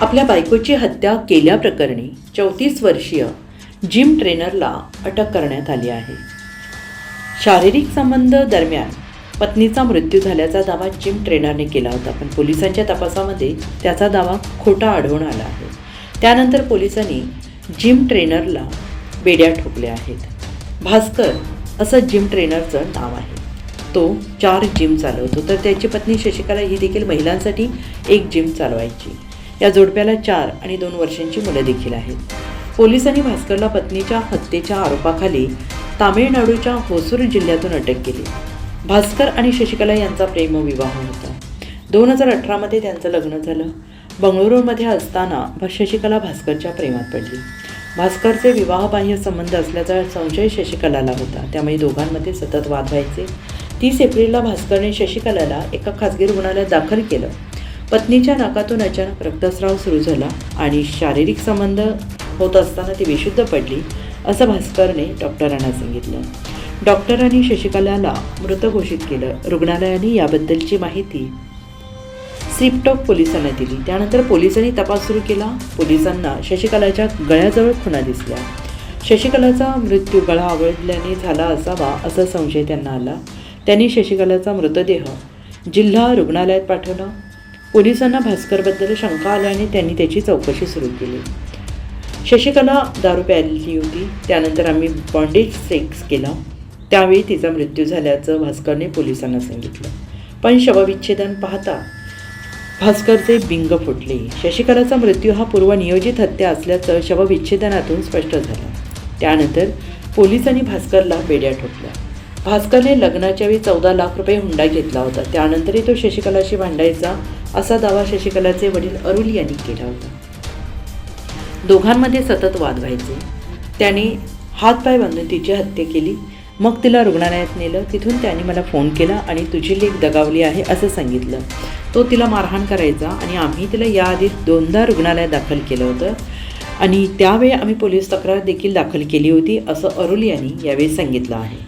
आपल्या बायकोची हत्या केल्याप्रकरणी चौतीस वर्षीय जिम ट्रेनरला अटक करण्यात आली आहे. शारीरिक संबंध दरम्यान पत्नीचा मृत्यू झाल्याचा दावा जिम ट्रेनरने केला होता पण पोलिसांच्या तपासामध्ये त्याचा दावा खोटा आढळून आला आहे. त्यानंतर पोलिसांनी जिम ट्रेनरला बेड्या ठोकल्या आहेत. भास्कर असं जिम ट्रेनरचं नाव आहे. तो चार जिम चालवतो तर त्याची पत्नी शशिकला ही देखील महिलांसाठी एक जिम चालवायची. या जोडप्याला चार आणि दोन वर्षांची मुलं देखील आहेत. पोलिसांनी भास्करला पत्नीच्या हत्येच्या आरोपाखाली तामिळनाडूच्या होसूर जिल्ह्यातून अटक केली. भास्कर आणि शशिकला यांचा प्रेमविवाह होता. दोन हजार अठरामध्ये त्यांचं लग्न झालं. बंगळुरूमध्ये असताना भ- शशिकला भास्करच्या प्रेमात पडली. भास्करचे विवाहबाह्य संबंध असल्याचा संशय शशिकलाला होता. त्यामुळे दोघांमध्ये सतत वाद व्हायचे. तीस एप्रिलला भास्करने शशिकलाला एका खासगी रुग्णालयात दाखल केलं. पत्नीच्या नाकातून अचानक रक्तस्राव सुरू झाला आणि शारीरिक संबंध होत असताना ती विशुद्ध पडली असं भास्करने डॉक्टरांना सांगितलं. डॉक्टरांनी शशिकलाला मृत घोषित केलं. रुग्णालयाने याबद्दलची माहिती सिपटॉक पोलिसांना दिली. त्यानंतर पोलिसांनी तपास सुरू केला. पोलिसांना शशिकलाच्या गळ्याजवळ खुणा दिसल्या. शशिकलाचा मृत्यू गळा आवडल्याने झाला असावा असा संशय त्यांना आला. त्यांनी शशिकलाचा मृतदेह जिल्हा रुग्णालयात पाठवला. पोलिसांना भास्करबद्दल शंका आल्याने त्यांनी त्याची चौकशी सुरू केली. शशिकला दारू प्यायली होती. त्यानंतर आम्ही बॉन्डेज सेक्स केला. त्यावेळी तिचा मृत्यू झाल्याचं भास्करने पोलिसांना सांगितलं. पण शवविच्छेदन पाहता भास्करचे बिंग फुटले. शशिकलाचा मृत्यू हा पूर्वनियोजित हत्या असल्याचं शवविच्छेदनातून स्पष्ट झालं. त्यानंतर पोलिसांनी भास्करला बेड्या ठोकल्या. भास्करने लग्नाच्या वेळी चौदा लाख रुपये हुंडा घेतला होता. त्यानंतरही तो शशिकलाशी भांडायचा असा दावा शशिकलाचे वडील अरुल यांनी केला होता. दोघांमध्ये सतत वाद व्हायचे. त्याने हातपाय बांधून तिची हत्या केली. मग तिला रुग्णालयात नेलं. तिथून त्याने मला फोन केला आणि तुझी लेख दगावली आहे असं सांगितलं. तो तिला मारहाण करायचा आणि आम्ही तिला याआधी दोनदा रुग्णालयात दाखल केलं होतं. आणि त्यावेळी आम्ही पोलीस तक्रार देखील दाखल केली होती असं अरुल यांनी यावेळी सांगितलं आहे.